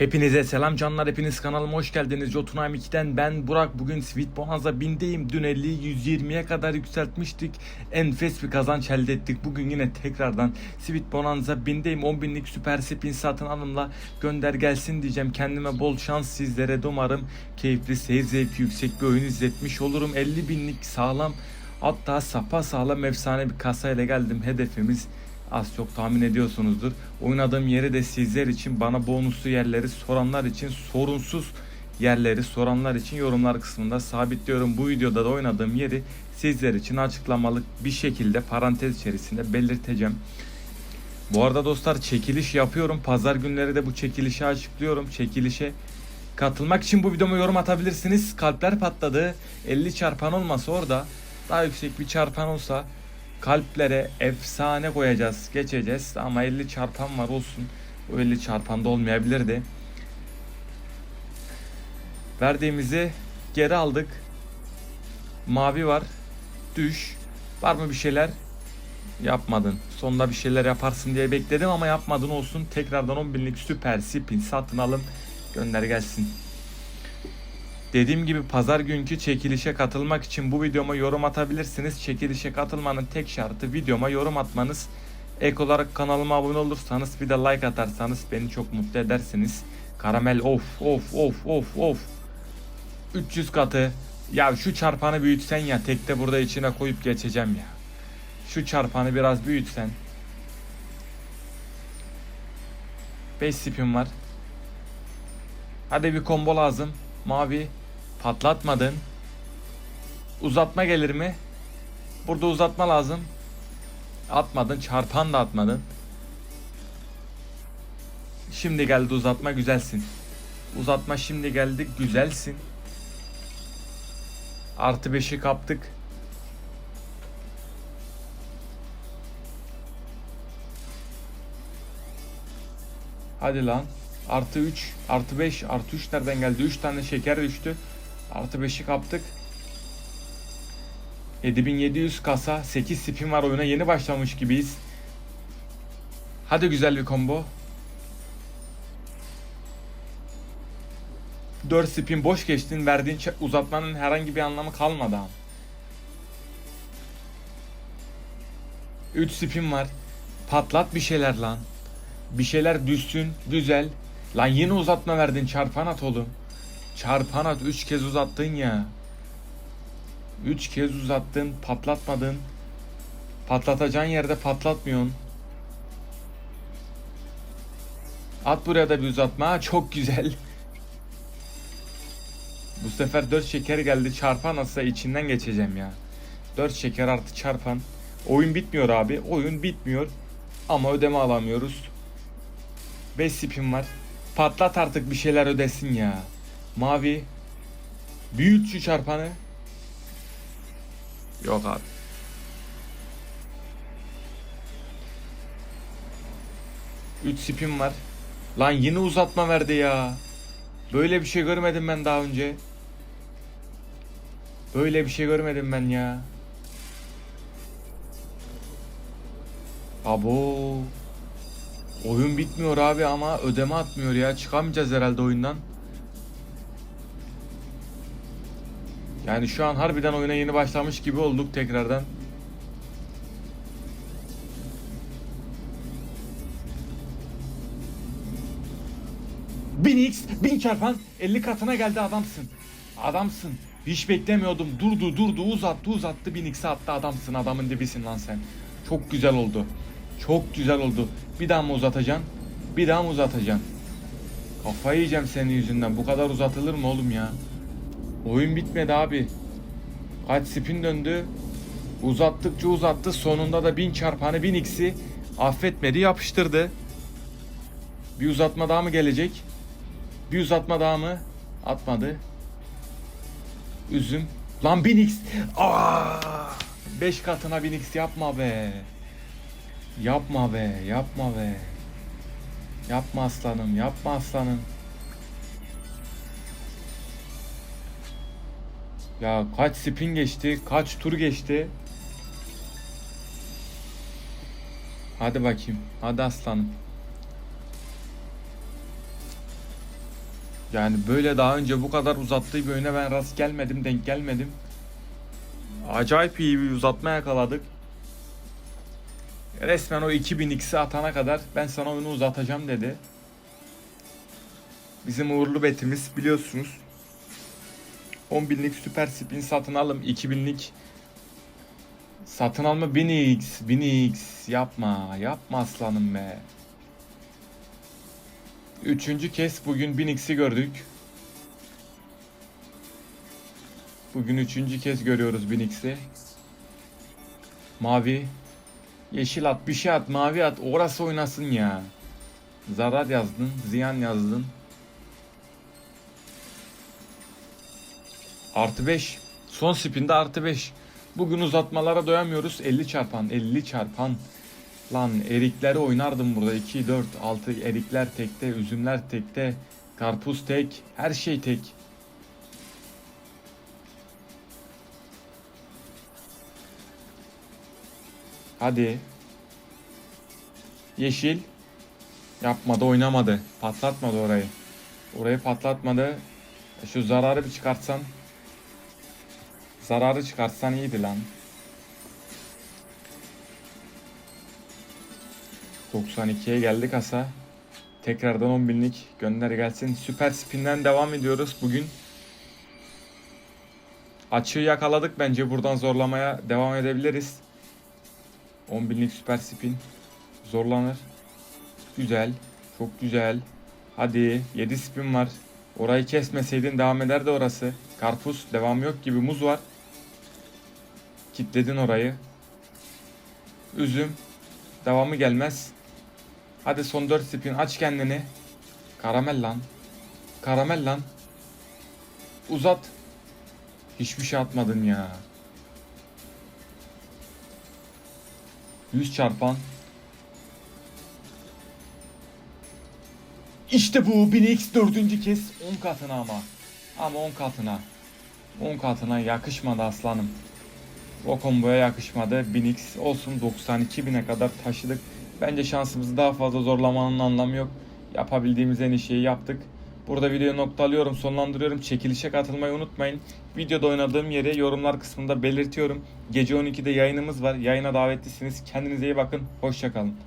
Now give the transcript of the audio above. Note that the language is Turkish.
Hepinize selam canlar hepiniz kanalıma hoş geldiniz. Jotunheim 2'den ben Burak bugün Sweet Bonanza 1000'deyim. Dün 50'yi 120'ye kadar yükseltmiştik. Enfes bir kazanç elde ettik. Bugün yine tekrardan Sweet Bonanza 1000'deyim. 10.000'lik süper spin satın alımla gönder gelsin diyeceğim. Kendime bol şans sizlere de umarım keyifli seyir zevki yüksek bir oyun izletmiş olurum. 50.000'lik sağlam hatta sapa sağlam efsane bir kasayla geldim. Hedefimiz az çok tahmin ediyorsunuzdur. Oynadığım yeri de sizler için bana bonuslu yerleri soranlar için sorunsuz yerleri soranlar için yorumlar kısmında sabitliyorum. Bu videoda da oynadığım yeri sizler için açıklamalık bir şekilde parantez içerisinde belirteceğim. Bu arada dostlar çekiliş yapıyorum. Pazar günleri de bu çekilişi açıklıyorum. Çekilişe katılmak için bu videoma yorum atabilirsiniz. Kalpler patladı. 50 çarpan olmasa orada daha yüksek bir çarpan olsa kalplere efsane koyacağız. Geçeceğiz ama 50 çarpan var olsun. O 50 çarpan da olmayabilirdi. Verdiğimizi geri aldık. Mavi var. Düş. Var mı bir şeyler? Yapmadın. Sonunda bir şeyler yaparsın diye bekledim ama yapmadın olsun. Tekrardan 10 binlik süper spin satın alın. Gönder gelsin. Dediğim gibi pazar günkü çekilişe katılmak için bu videoma yorum atabilirsiniz. Çekilişe katılmanın tek şartı videoma yorum atmanız. Ek olarak kanalıma abone olursanız bir de like atarsanız beni çok mutlu edersiniz. Karamel of of of of of. 300 katı. Ya şu çarpanı büyütsen ya tekte burada içine koyup geçeceğim ya. Şu çarpanı biraz büyütsen. 5 spin var. Hadi bir combo lazım. Mavi. Patlatmadın. Uzatma gelir mi? Burada uzatma lazım. Atmadın. Çarpan da atmadın. Şimdi geldi uzatma güzelsin. Uzatma şimdi geldi güzelsin. Artı 5'i kaptık. Hadi lan. Artı 3, artı 5, artı 3 nereden geldi? 3 tane şeker düştü. Artı 5'i kaptık. 7700 kasa, 8 spin var oyuna yeni başlamış gibiyiz. Hadi güzel bir combo. 4 spin boş geçtin. Verdiğin uzatmanın herhangi bir anlamı kalmadı abi. 3 spin var. Patlat bir şeyler lan. Bir şeyler düşsün, güzel. Lan yine uzatma verdin çarpan at oğlum. Çarpan at 3 kez uzattın ya. 3 kez uzattın patlatmadın. Patlatacağın yerde patlatmıyorsun. At buraya da bir uzatma. Çok güzel. Bu sefer 4 şeker geldi. Çarpan atsa içinden geçeceğim ya. 4 şeker artı çarpan. Oyun bitmiyor abi. Oyun bitmiyor. Ama ödeme alamıyoruz. 5 spin var. Patlat artık bir şeyler ödesin ya. Mavi. Büyüt şu çarpanı. Yok abi. Üç spin var. Lan yine uzatma verdi ya. Böyle bir şey görmedim ben daha önce. Böyle bir şey görmedim ben ya. Abo. Oyun bitmiyor abi ama ödeme atmıyor ya. Çıkamayacağız herhalde oyundan. Yani şu an harbiden oyuna yeni başlamış gibi olduk tekrardan. Bin x, bin çarpan 50 katına geldi adamsın. Adamsın. Hiç beklemiyordum. Durdu durdu uzattı uzattı bin x'e attı adamsın adamın dibisin lan sen. Çok güzel oldu. Çok güzel oldu. Bir daha mı uzatacaksın? Bir daha mı uzatacaksın? Kafayı yiyeceğim senin yüzünden. Bu kadar uzatılır mı oğlum ya? Oyun bitmedi abi. Kaç spin döndü. Uzattıkça uzattı. Sonunda da bin çarpanı bin x'i affetmedi yapıştırdı. Bir uzatma daha mı gelecek? Bir uzatma daha mı? Atmadı. Üzüm. Lan 1000x. Aa! 5 katına 1000x yapma be. Yapma be, yapma be. Yapma aslanım, yapma aslanım. Ya kaç spin geçti, kaç tur geçti. Hadi bakayım, hadi aslanım. Yani böyle daha önce bu kadar uzattığı bir oyuna ben rast gelmedim, denk gelmedim. Acayip iyi bir uzatma yakaladık. Resmen o 2000x'i atana kadar ben sana oyunu uzatacağım dedi. Bizim uğurlu betimiz biliyorsunuz. 10.000'lik süper spin satın alım 2000'lik satın alma 1000x 1000x yapma yapma aslanım be. Üçüncü kez bugün 1000x'i gördük. Bugün üçüncü kez görüyoruz 1000x'i. Mavi. Yeşil at bir şey at mavi at orası oynasın ya. Zarar yazdın ziyan yazdın. Artı 5. Son spinde artı 5. Bugün uzatmalara doyamıyoruz. 50 çarpan 50 çarpan. Lan erikleri oynardım burada. 2, 4, 6 erikler tekte, üzümler tekte, karpuz tek, her şey tek. Hadi. Yeşil. Yapmadı, oynamadı. Patlatmadı orayı. Orayı patlatmadı. Şu zararı bir çıkartsan. Zararı çıkartsan iyiydi lan. 92'ye geldi kasa. Tekrardan 10 binlik gönder gelsin. Süper spinden devam ediyoruz bugün. Açığı yakaladık bence buradan zorlamaya devam edebiliriz. 10 binlik süper spin. Zorlanır. Güzel. Çok güzel. Hadi 7 spin var. Orayı kesmeseydin devam ederdi orası. Karpuz devam yok gibi muz var. Kitledin orayı. Üzüm. Devamı gelmez. Hadi son 4 spin aç kendini. Karamel lan. Karamel lan. Uzat. Hiçbir şey atmadın ya. 100 çarpan. İşte bu 1000x dördüncü kez 10 katına ama. Ama 10 katına. 10 katına yakışmadı aslanım. O komboya yakışmadı. 1000x olsun 92 bine kadar taşıdık. Bence şansımızı daha fazla zorlamanın anlamı yok. Yapabildiğimiz en iyi şeyi yaptık. Burada videoyu noktalıyorum, sonlandırıyorum. Çekilişe katılmayı unutmayın. Videoda oynadığım yeri yorumlar kısmında belirtiyorum. Gece 12'de yayınımız var. Yayına davetlisiniz. Kendinize iyi bakın. Hoşçakalın.